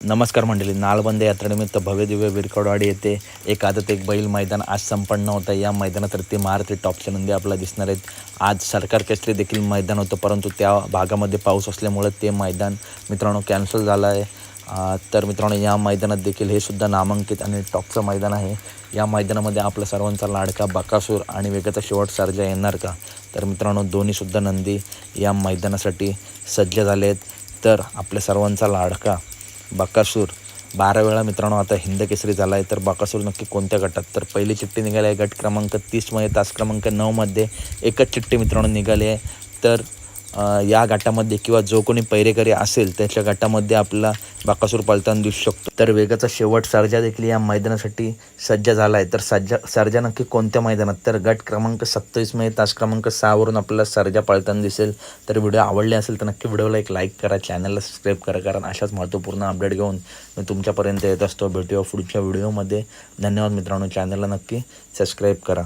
नमस्कार मंडळी नाळबंद यात्रेनिमित्त भव्य दिव्य विरकडवाडी येथे एक आदत एक बैल मैदान आज संपन्न होतं या मैदानात रत्ती महारथी टॉपच्या नंदी आपल्याला दिसणार आहेत. आज सरकार केसरी देखील मैदान होतं परंतु त्या भागामध्ये पाऊस असल्यामुळं ते मैदान मित्रांनो कॅन्सल झालं आहे. तर मित्रांनो या मैदानात देखील हे सुद्धा नामांकित आणि टॉपचं मैदान आहे. या मैदानामध्ये आपल्या सर्वांचा लाडका बकासूर आणि वेगाचा शेवट सर्जा येणार का? तर मित्रांनो दोन्हीसुद्धा नंदी या मैदानासाठी सज्ज झाले आहेत तर आपल्या सर्वांचा लाडका बकासूर. बारा वेळा मित्रांनो आता हिंद केसरी झाला आहे तर बकासूर नक्की कोणत्या गटात? तर पहिली चिठ्ठी निघाली आहे गट क्रमांक तीसमध्ये तास क्रमांक नऊमध्ये एकच चिठ्ठी मित्रांनो निघाली आहे. तर या गटामध्ये किंवा जो कोणी पैरेकरी असेल त्याच्या गटामध्ये आपला बाकासूर पळताना दिसू शकतो. तर वेगाचा शेवट सर्जा देखील या मैदानासाठी सज्ज झाला आहे तर सज्जा सर्जा नक्की कोणत्या मैदानात? तर गट क्रमांक सत्तावीसमध्ये तास क्रमांक सहावरून आपल्याला सर्जा पळताना दिसेल. तर व्हिडिओ आवडले असेल तर नक्की व्हिडिओला एक लाईक करा चॅनलला सबस्क्राईब करा कारण अशाच महत्त्वपूर्ण अपडेट घेऊन मी तुमच्यापर्यंत येत असतो. भेटूया पुढच्या व्हिडिओमध्ये. धन्यवाद मित्रांनो चॅनलला नक्की सबस्क्राईब करा.